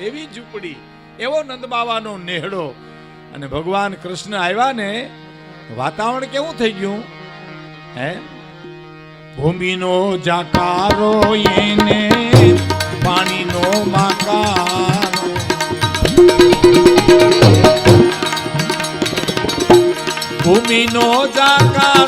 એવી ઝૂંપડી, એવો નંદ બાવાનો નેહડો. અને ભગવાન કૃષ્ણ આવ્યા ને, વાતાવરણ કેવું થઈ ગયું? હે? ભૂમિનો જાકારો એને, પાણીનો માકારો. ભૂમિનો જાકારો